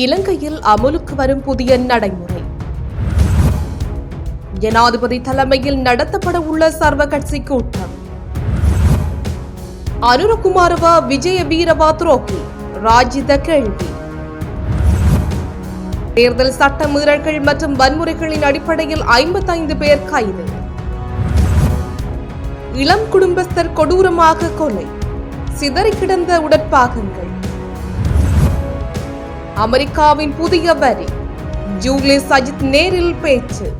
இலங்கையில் அமுலுக்கு வரும் புதிய நடைமுறை. ஜனாதிபதி தலைமையில் நடத்தப்பட உள்ள சர்வ கட்சி கூட்டம் அனுரகுமாரவ விஜய வீரவா ராஜித கேள்வி. தேர்தல் சட்ட மீறல்கள் மற்றும் வன்முறைகளின் அடிப்படையில் ஐம்பத்தைந்து பேர் கைது. இளம் குடும்பஸ்தர் கொடூரமாக கொலை. சிதறி கிடந்த உடற்பாகங்கள். அமெரிக்காவின் புதிய வரி. ஜூலி சஜித் நேரில் பேச்சு.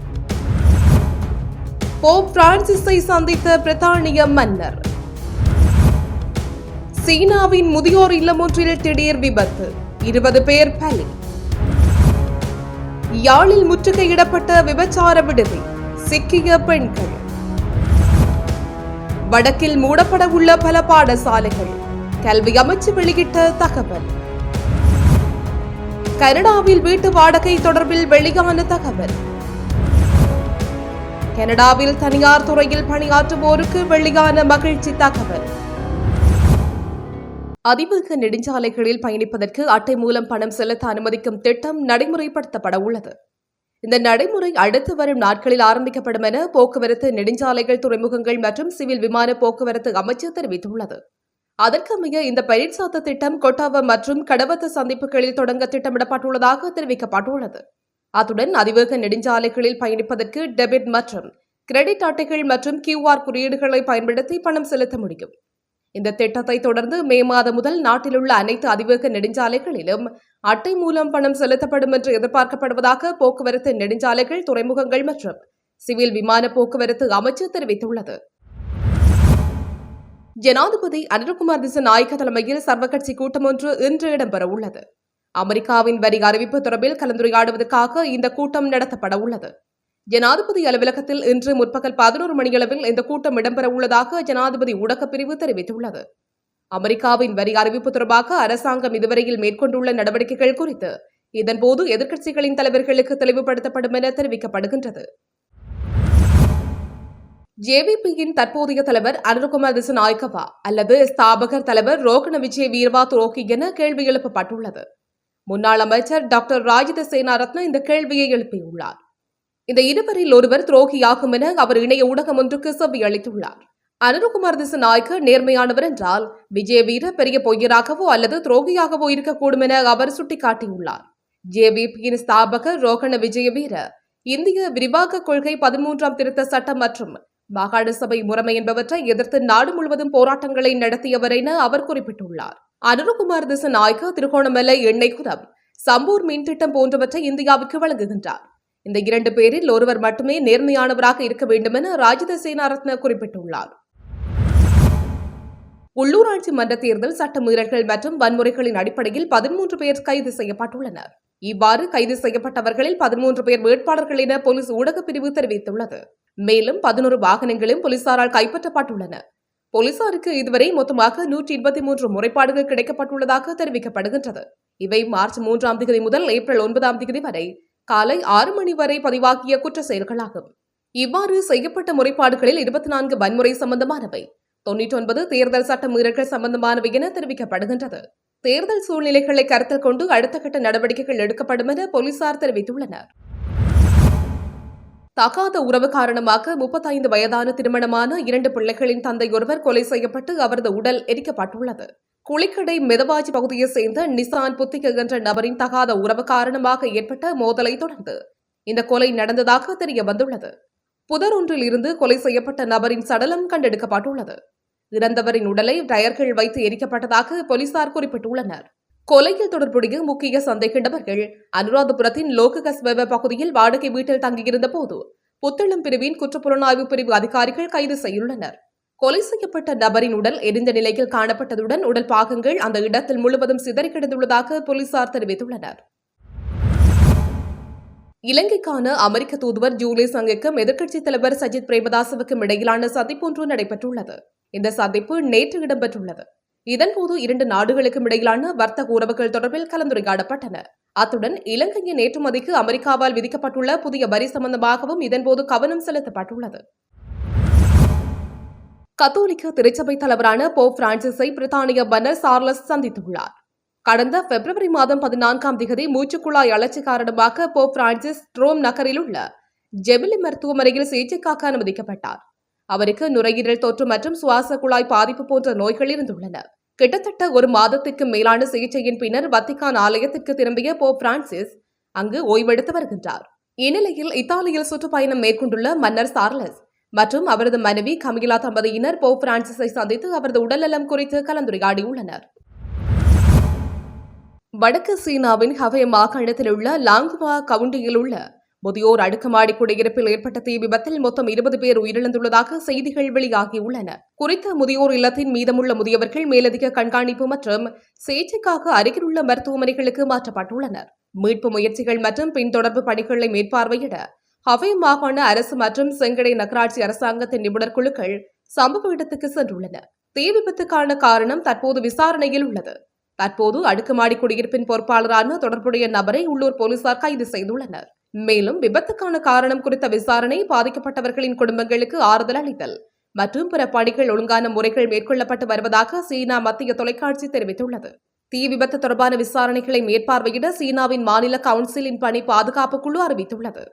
போப் பிரான்சிஸை சந்தித்த பிரித்தானிய மன்னர். சீனாவின் முதியோர் இல்லம் ஒன்றில் திடீர் விபத்து. இருபது பேர் பலி. யாழில் முற்றுகையிடப்பட்ட விபச்சார விடுதி. சிக்கிய பெண்கள். வடக்கில் மூடப்பட உள்ள பல பாடசாலைகள். கல்வி அமைச்சு வெளியிட்ட தகவல். கனடாவில் வீட்டு வாடகை தொடர்பில் வெளியான தகவல். கனடாவில் தனியார் துறையில் பணியாற்றுவோருக்கு வெளியான மகிழ்ச்சி தகவல். அதிவேக நெடுஞ்சாலைகளில் பயணிப்பதற்கு அட்டை மூலம் பணம் செலுத்த அனுமதிக்கும் திட்டம் நடைமுறைப்படுத்தப்பட உள்ளது. இந்த நடைமுறை அடுத்து வரும் நாட்களில் ஆரம்பிக்கப்படும் என போக்குவரத்து நெடுஞ்சாலைகள் துறைமுகங்கள் மற்றும் சிவில் விமான போக்குவரத்து அமைச்சு தெரிவித்துள்ளது. அதற்கமைய இந்த பயிர்சாத்த திட்டம் கொட்டாவ மற்றும் கடவத்த சந்திப்புகளில் தொடங்க திட்டமிடப்பட்டுள்ளதாக தெரிவிக்கப்பட்டுள்ளது. அத்துடன் அதிவேக நெடுஞ்சாலைகளில் பயணிப்பதற்கு டெபிட் மற்றும் கிரெடிட் அட்டைகள் மற்றும் கியூஆர் குறியீடுகளை பயன்படுத்தி பணம் செலுத்த முடியும். இந்த திட்டத்தை தொடர்ந்து மே மாதம் முதல் நாட்டிலுள்ள அனைத்து அதிவேக நெடுஞ்சாலைகளிலும் அட்டை மூலம் பணம் செலுத்தப்படும் என்று எதிர்பார்க்கப்படுவதாக போக்குவரத்து நெடுஞ்சாலைகள் துறைமுகங்கள் மற்றும் சிவில் விமான போக்குவரத்து அமைச்சு தெரிவித்துள்ளது. ஜனாதிபதி அனுரகுமார் திசநாயக்க தலைமையில் சர்வகட்சி கூட்டம் ஒன்று இன்று இடம்பெற உள்ளது. அமெரிக்காவின் வரி அறிவிப்பு தொடர்பில் கலந்துரையாடுவதற்காக இந்த கூட்டம் நடத்தப்பட உள்ளது. ஜனாதிபதி அலுவலகத்தில் இன்று முற்பகல் பதினோரு மணியளவில் இந்த கூட்டம் இடம்பெற உள்ளதாக ஜனாதிபதி ஊடகப்பிரிவு தெரிவித்துள்ளது. அமெரிக்காவின் வரி அறிவிப்பு தொடர்பாக அரசாங்கம் இதுவரையில் மேற்கொண்டுள்ள நடவடிக்கைகள் குறித்து இதன்போது எதிர்க்கட்சிகளின் தலைவர்களுக்கு தெளிவுபடுத்தப்படும் என தெரிவிக்கப்படுகின்றது. ஜேவிபியின் தற்போதைய தலைவர் அருண்குமார் திசநாயக்கவா அல்லது ஸ்தாபகர் தலைவர் ரோகண விஜய் வீரவா துரோகி என கேள்வி எழுப்பப்பட்டுள்ளது. முன்னாள் அமைச்சர் டாக்டர் ராஜித சேனாரத்ன இந்த கேள்வியை எழுப்பியுள்ளார். இந்த இருவரில் ஒருவர் துரோகியாகும் என அவர் இணைய ஊடகம் ஒன்றுக்கு செவ்வி அளித்துள்ளார். அனுருகுமார் திசநாயக்க நேர்மையானவர் என்றால் விஜய வீர பெரிய பொய்யராகவோ அல்லது துரோகியாகவோ இருக்கக்கூடும் என அவர் சுட்டிக்காட்டியுள்ளார். ஜேவிபியின் ஸ்தாபகர் ரோகண விஜய வீர இந்திய விரிவாக்க கொள்கை பதிமூன்றாம் திருத்த சட்டம் மற்றும் மாகாண சபை முறைமை என்பவற்றை எதிர்த்து நாடு முழுவதும் போராட்டங்களை நடத்தியவர் என அவர் குறிப்பிட்டுள்ளார். அனுரகுமார் திசநாயக்க திருகோணமலை எண்ணெய் குதம் சம்பூர் மின் திட்டம் போன்றவற்றை இந்தியாவுக்கு வழங்குகின்றார். இந்த இரண்டு பேரில் ஒருவர் மட்டுமே நேர்மையானவராக இருக்க வேண்டும் என ராஜித சேனாரத்ன குறிப்பிட்டுள்ளார். உள்ளூராட்சி மன்ற தேர்தல் சட்ட மீறல்கள் மற்றும் வன்முறைகளின் அடிப்படையில் பதிமூன்று பேர் கைது செய்யப்பட்டுள்ளனர். இவ்வாறு கைது செய்யப்பட்டவர்களில் பதிமூன்று பேர் வேட்பாளர்கள் என போலீஸ் ஊடகப் பிரிவு தெரிவித்துள்ளது. மேலும் பதினோரு வாகனங்களும் போலீசாரால் கைப்பற்றப்பட்டுள்ளன. போலீசாருக்கு இதுவரை மொத்தமாக நூற்றி இருபத்தி மூன்று முறைப்பாடுகள் கிடைக்கப்பட்டுள்ளதாக தெரிவிக்கப்படுகின்றது. இவை மார்ச் மூன்றாம் தேதி முதல் ஏப்ரல் ஒன்பதாம் தேதி வரை காலை ஆறு மணி வரை பதிவாகிய குற்ற செயல்களாகும். இவ்வாறு செய்யப்பட்ட முறைப்பாடுகளில் இருபத்தி நான்கு வன்முறை சம்பந்தமானவை தொன்னூற்றி ஒன்பது தேர்தல் சட்ட மீறல்கள் சம்பந்தமானவை என தெரிவிக்கப்படுகின்றது. தேர்தல் சூழ்நிலைகளை கருத்தில் கொண்டு அடுத்த கட்ட நடவடிக்கைகள் எடுக்கப்படும் என போலீசார் தெரிவித்துள்ளனர். தகாத உறவு காரணமாக முப்பத்தைந்து வயதான திருமணமான இரண்டு பிள்ளைகளின் தந்தை ஒருவர் கொலை செய்யப்பட்டு அவரது உடல் எரிக்கப்பட்டுள்ளது. குளிக்கடை மெதவாஜி பகுதியைச் சேர்ந்த நிசான் புத்திக என்ற நபரின் தகாத உறவு காரணமாக ஏற்பட்ட மோதலை தொடர்ந்து இந்த கொலை நடந்ததாக தெரிய வந்துள்ளது. புதர் ஒன்றில் இருந்து கொலை செய்யப்பட்ட நபரின் சடலம் கண்டெடுக்கப்பட்டுள்ளது. இறந்தவரின் உடலை டயர்கள் வைத்து எரிக்கப்பட்டதாக போலீசார் குறிப்பிட்டுள்ளனர். கொலையில் தொடர்புடைய முக்கிய சந்தேக நபர்கள் அனுராதபுரத்தின் லோககஸ்வெவ பகுதியில் வாடகை வீட்டில் தங்கியிருந்த போது புத்தளம் பிரிவின் குற்றப்புலனாய்வு பிரிவு அதிகாரிகள் கைது செய்துள்ளனர். கொலை செய்யப்பட்ட நபரின் உடல் எரிந்த நிலையில் காணப்பட்டதுடன் உடல் பாகங்கள் அந்த இடத்தில் முழுவதும் சிதறி கிடந்துள்ளதாக போலீசார் தெரிவித்துள்ளனர். இலங்கைக்கான அமெரிக்க தூதுவர் ஜூலி சங்குக்கும் எதிர்க்கட்சித் தலைவர் சஜித் பிரேமதாசவுக்கும் இடையிலான சந்திப்பொன்று நடைபெற்றுள்ளது. இந்த சந்திப்பு நேற்று இடம்பெற்றுள்ளது. இதன்போது இரண்டு நாடுகளுக்கும் இடையிலான வர்த்தக உறவுகள் தொடர்பில் கலந்துரையாடப்பட்டன. அத்துடன் இலங்கையின் ஏற்றுமதிக்கு அமெரிக்காவால் விதிக்கப்பட்டுள்ள புதிய வரி சம்பந்தமாகவும் இதன்போது கவனம் செலுத்தப்பட்டுள்ளது. கத்தோலிக்க திருச்சபை தலைவரான போப் பிரான்சிஸை பிரித்தானிய மன்னர் சார்லஸ் சந்தித்துள்ளார். கடந்த பிப்ரவரி மாதம் பதினான்காம் திகதி மூச்சுக்குழாய் அழற்சி காரணமாக போப் பிரான்சிஸ் ரோம் நகரில் உள்ள ஜெபிலி மருத்துவமனையில் சிகிச்சைக்காக அனுமதிக்கப்பட்டார். அவருக்கு நுரையீரல் தொற்று மற்றும் சுவாச குழாய் பாதிப்பு போன்ற நோய்கள் இருந்துள்ளன. கிட்டத்தட்ட ஒரு மாதத்திற்கு மேலான சிகிச்சையின் பின்னர் வத்திகான் ஆலயத்திற்கு திரும்பிய போப் பிரான்சிஸ் அங்கு ஓய்வெடுத்து வருகின்றார். இந்நிலையில் இத்தாலியில் சுற்றுப்பயணம் மேற்கொண்டுள்ள மன்னர் சார்லஸ் மற்றும் அவரது மனைவி கமிலா தம்பதியினர் போப் பிரான்சிஸை சந்தித்து அவரது உடல்நலம் குறித்து கலந்துரையாடியுள்ளனர். வடக்கு சீனாவின் ஹவே மாகாணத்தில் உள்ள லாங்குவா கவுண்டியில் உள்ள முதியோர் அடுக்குமாடி குடியிருப்பில் ஏற்பட்ட தீ விபத்தில் மொத்தம் இருபது பேர் உயிரிழந்துள்ளதாக செய்திகள் வெளியாகியுள்ளன. குறித்த முதியோர் இல்லத்தின் மீதமுள்ள முதியவர்கள் மேலதிக கண்காணிப்பு மற்றும் சிகிச்சைக்காக அருகிலுள்ள மருத்துவமனைகளுக்கு மாற்றப்பட்டுள்ளனர். மீட்பு முயற்சிகள் மற்றும் பின்தொடர்பு பணிகளை மேற்பார்வையிட ஹவே மாகாண அரசு மற்றும் செங்கடை நகராட்சி அரசாங்கத்தின் நிபுணர் குழுக்கள் சம்பவ இடத்துக்கு சென்றுள்ளன. தீ விபத்துக்கான காரணம் தற்போது விசாரணையில் உள்ளது. தற்போது அடுக்குமாடி குடியிருப்பின் பொறுப்பாளரான தொடர்புடைய நபரை உள்ளூர் போலீசார் கைது செய்துள்ளனர். மேலும் விபத்துக்கான காரணம் குறித்த விசாரணை பாதிக்கப்பட்டவர்களின் குடும்பங்களுக்கு ஆறுதல் அளித்தல். மற்றும் பிற பணிகள் ஒழுங்கான முறைகள் மேற்கொள்ளப்பட்டு வருவதாக சீனா மத்திய தொலைக்காட்சி தெரிவித்துள்ளது. தீ விபத்து தொடர்பான விசாரணைகளை மேற்பார்வையிட சீனாவின் மாநில கவுன்சிலின் பணி பாதுகாப்பு குழு அறிவித்துள்ளது.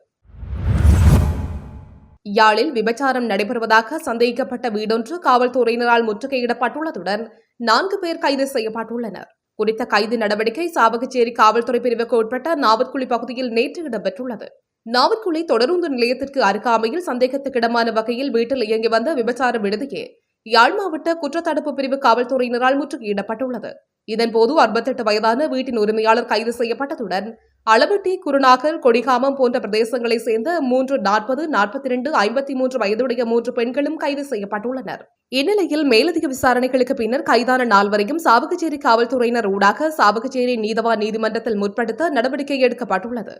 யாழில் விபச்சாரம் நடைபெறுவதாக சந்தேகிக்கப்பட்ட வீடொன்று காவல்துறையினரால் முற்றுகையிடப்பட்டுள்ளதுடன் நான்கு பேர் கைது செய்யப்பட்டுள்ளனர். குறித்த கைது நடவடிக்கை சாவகச்சேரி காவல்துறை பிரிவுக்கு உட்பட்ட நாவற்குழி பகுதியில் நேற்று இடம்பெற்றுள்ளது. நாவற்குழி தொடருந்து நிலையத்திற்கு அருகாமையில் சந்தேகத்துக்கிடமான வகையில் வீட்டில் இயங்கி வந்த விபச்சார விடுதியே யாழ் மாவட்ட குற்றத்தடுப்பு பிரிவு காவல்துறையினரால் முற்றுகையிடப்பட்டுள்ளது. இதன்போது அறுபத்தெட்டு வயதான வீட்டின் உரிமையாளர் கைது செய்யப்பட்டதுடன் அளவட்டி குருநாகல் கொடிகாமம் போன்ற பிரதேசங்களைச் சேர்ந்த மூன்று நாற்பது நாற்பத்தி இரண்டு ஐம்பத்தி மூன்று வயதுடைய மூன்று பெண்களும் கைது செய்யப்பட்டுள்ளனர். இந்நிலையில் மேலதிக விசாரணைகளுக்கு பின்னர் கைதான நால்வரையும் சாவகச்சேரி காவல்துறையினர் ஊடாக சாவகச்சேரி நீதவான் நீதிமன்றத்தில் முற்படுத்த நடவடிக்கை எடுக்கப்பட்டுள்ளது.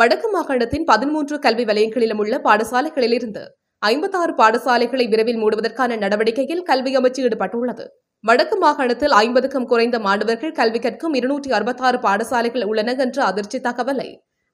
வடக்கு மாகாணத்தின் பதிமூன்று கல்வி வலயங்களிலும் உள்ள பாடசாலைகளிலிருந்து ஐம்பத்தாறு பாடசாலைகளை விரைவில் மூடுவதற்கான நடவடிக்கையில் கல்வி அமைச்சு ஈடுபட்டுள்ளது. வடக்கு மாகாணத்தில் ஐம்பதுக்கும் குறைந்த மாணவர்கள் கல்வி கற்கும் இருநூற்றி அறுபத்தாறு பாடசாலைகள் உள்ளன என்ற அதிர்ச்சி தகவலை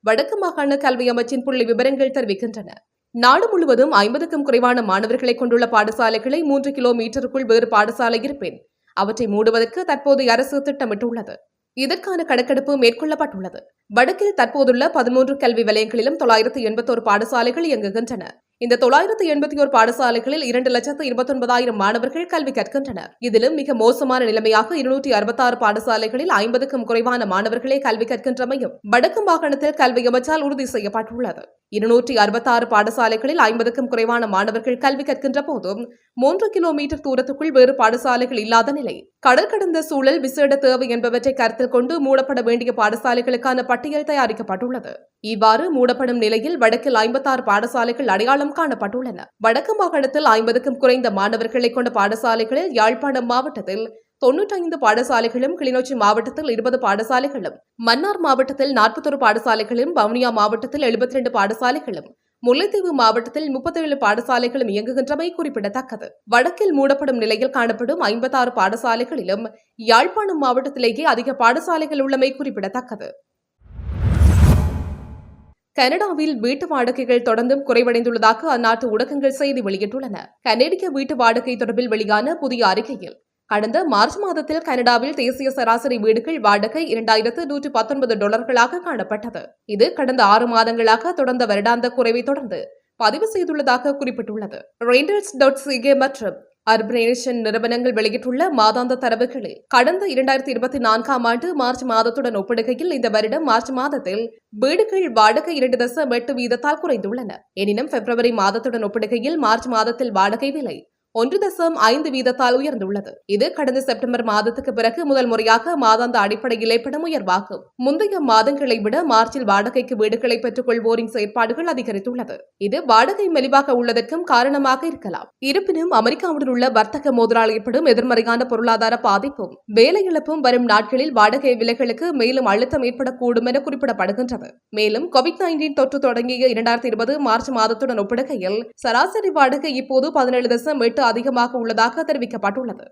வடக்கு மாகாண கல்வி அமைச்சின் புள்ளி விவரங்கள் தெரிவிக்கின்றன. நாடு முழுவதும் ஐம்பதுக்கும் குறைவான மாணவர்களை கொண்டுள்ள பாடசாலைகளை மூன்று கிலோமீட்டருக்குள் வேறு பாடசாலை இருப்பின் அவற்றை மூடுவதற்கு தற்போது அரசு திட்டமிட்டுள்ளது. இதற்கான கணக்கெடுப்பு மேற்கொள்ளப்பட்டுள்ளது. வடக்கில் தற்போதுள்ள பதிமூன்று கல்வி வலயங்களிலும் தொள்ளாயிரத்து எண்பத்தோரு பாடசாலைகள் இயங்குகின்றன. இந்த தொள்ளாயிரத்து எண்பத்தி ஒரு பாடசாலைகளில் இரண்டு லட்சத்து இருபத்தொன்பதாயிரம் மாணவர்கள் கல்வி கற்கின்றனர். இதிலும் மிக மோசமான நிலைமையாக இருநூற்றி அறுபத்தாறு பாடசாலைகளில் ஐம்பதுக்கும் குறைவான மாணவர்களே கல்வி கற்கின்றமையும் வடக்கு மாகாணத்தில் கல்வி அமைச்சால் உறுதி செய்யப்பட்டுள்ளது. இருநூற்றி அறுபத்தாறு பாடசாலைகளில் ஐம்பதுக்கும் குறைவான மாணவர்கள் கல்வி கற்கின்ற போதும் மூன்று கிலோமீட்டர் தூரத்துக்குள் வேறு பாடசாலைகள் இல்லாத நிலை. கடல் கடந்த சூழல் விசேட தேவை என்பவற்றை கருத்தில் கொண்டு மூடப்பட வேண்டிய பாடசாலைகளுக்கான பட்டியல் தயாரிக்கப்பட்டுள்ளது. இவ்வாறு மூடப்படும் நிலையில் வடக்கில் ஐம்பத்தாறு பாடசாலைகள் அடையாளம் காணப்பட்டுள்ளன. வடக்கு மாகாணத்தில் ஐம்பதுக்கும் குறைந்த மாணவர்களை கொண்ட பாடசாலைகளில் யாழ்ப்பாணம் மாவட்டத்தில் தொன்னூற்றைந்து பாடசாலைகளும் கிளிநொச்சி மாவட்டத்தில் இருபது பாடசாலைகளும் மன்னார் மாவட்டத்தில் நாற்பத்தொரு பாடசாலைகளும் வவுனியா மாவட்டத்தில் எழுபத்தி ரெண்டு பாடசாலைகளும் முல்லைத்தீவு மாவட்டத்தில் முப்பத்தேழு பாடசாலைகளும் இயங்குகின்றமை குறிப்பிடத்தக்கது. வடக்கில் மூடப்படும் நிலையில் காணப்படும் ஐம்பத்தாறு பாடசாலைகளிலும் யாழ்ப்பாணம் மாவட்டத்திலேயே அதிக பாடசாலைகள் உள்ளமை குறிப்பிடத்தக்கது. கனடாவில் வீட்டு வாடகைகள் தொடர்ந்தும் குறைவடைந்துள்ளதாக அந்நாட்டு ஊடகங்கள் செய்தி வெளியிட்டுள்ளன. கனேடிய வீட்டு வாடகை தொடர்பில் வெளியான புதிய அறிக்கையில் கடந்த மார்ச் மாதத்தில் கனடாவில் தேசிய சராசரி வீடுகள் வாடகை இரண்டாயிரத்து நூற்று பத்தொன்பது டாலர்களாக காணப்பட்டது. இது கடந்த ஆறு மாதங்களாக தொடர்ந்த வருடாந்த குறைவை தொடர்ந்து பதிவு செய்துள்ளதாக குறிப்பிட்டுள்ளது. ரெண்டர்ஸ் டாட் சிகே மற்றும் அர்பனேஷன் நிறுவனங்கள் வெளியிட்டுள்ள மாதாந்த தரவுகளில் கடந்த இரண்டாயிரத்தி இருபத்தி நான்காம் ஆண்டு மார்ச் மாதத்துடன் ஒப்பிடுகையில் இந்த வருடம் மார்ச் மாதத்தில் வீடுகள் வாடகை இரண்டு தசம் எட்டு வீதத்தால் குறைந்துள்ளன. எனினும் பிப்ரவரி மாதத்துடன் ஒப்பிடுகையில் மார்ச் மாதத்தில் வாடகை விலை ஒன்று தசம் ஐந்து வீதத்தால் உயர்ந்துள்ளது. இது கடந்த செப்டம்பர் மாதத்துக்கு பிறகு முதல் முறையாக மாதாந்த அடிப்படையில் ஏற்படும் உயர்வாகும். முந்தைய மாதங்களை விட மார்ச்சில் வாடகைக்கு வீடுகளை பெற்றுக் கொள்வோரின் செயற்பாடுகள் அதிகரித்துள்ளது. இது வாடகை மெலிவாக உள்ளதற்கும் காரணமாக இருக்கலாம். இருப்பினும் அமெரிக்காவுடன் உள்ள வர்த்தக மோதலால் ஏற்படும் எதிர்மறையான பொருளாதார பாதிப்பும் வேலை இழப்பும் வரும் நாட்களில் வாடகை விலைகளுக்கு மேலும் அழுத்தம் ஏற்படக்கூடும் என குறிப்பிடப்படுகின்றது. மேலும் கோவிட் நைன்டீன் தொற்று தொடங்கிய இரண்டாயிரத்தி இருபது மார்ச் மாதத்துடன் ஒப்பிடுகையில் சராசரி வாடகை இப்போது பதினேழு தசம் எட்டு அதிகமாக உள்ளதாக தெரிவிக்கப்பட்டுள்ளது.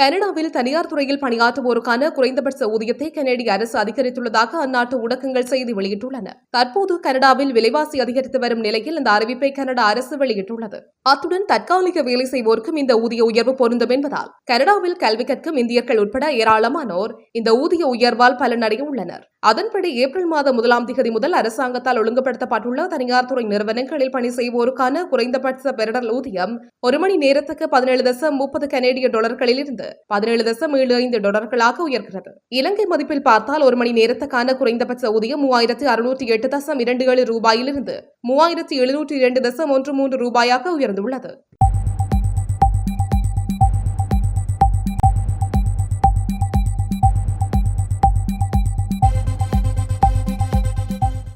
கனடாவில் தனியார் துறையில் பணியாற்றுவோருக்கான குறைந்தபட்ச ஊதியத்தை கனேடிய அரசு அதிகரித்துள்ளதாக அந்நாட்டு ஊடகங்கள் செய்தி வெளியிட்டுள்ளன. தற்போது கனடாவில் விலைவாசி அதிகரித்து வரும் நிலையில் இந்த அறிவிப்பை கனடா அரசு வெளியிட்டுள்ளது. அத்துடன் தற்காலிக வேலை செய்வோருக்கும் இந்த ஊதிய உயர்வு பொருந்தும் என்பதால் கனடாவில் கல்வி கற்கும் இந்தியர்கள் உட்பட ஏராளமானோர் இந்த ஊதிய உயர்வால் பலனடைய உள்ளனர். அதன்படி ஏப்ரல் மாதம் முதலாம் திகதி முதல் அரசாங்கத்தால் ஒழுங்குபடுத்தப்பட்டுள்ள தனியார் துறை நிறுவனங்களில் பணி செய்வோருக்கான குறைந்தபட்ச பெறுடல் ஊதியம் ஒரு மணி நேரத்துக்கு பதினேழு தசம் முப்பது கனேடிய டாலர்களில் இருந்து பதினேழு தசம் ஏழு ஐந்து டாலர்களாக உயர்கிறது. இலங்கை மதிப்பில் பார்த்தால் ஒரு மணி நேரத்துக்கான குறைந்தபட்ச ஊதியம் மூவாயிரத்து அறுநூற்றி எட்டு தசம் இரண்டு ஏழு ரூபாயிலிருந்து மூவாயிரத்து எழுநூற்றி இரண்டு தசம் ஒன்று மூன்று ரூபாயாக உயர்ந்துள்ளது.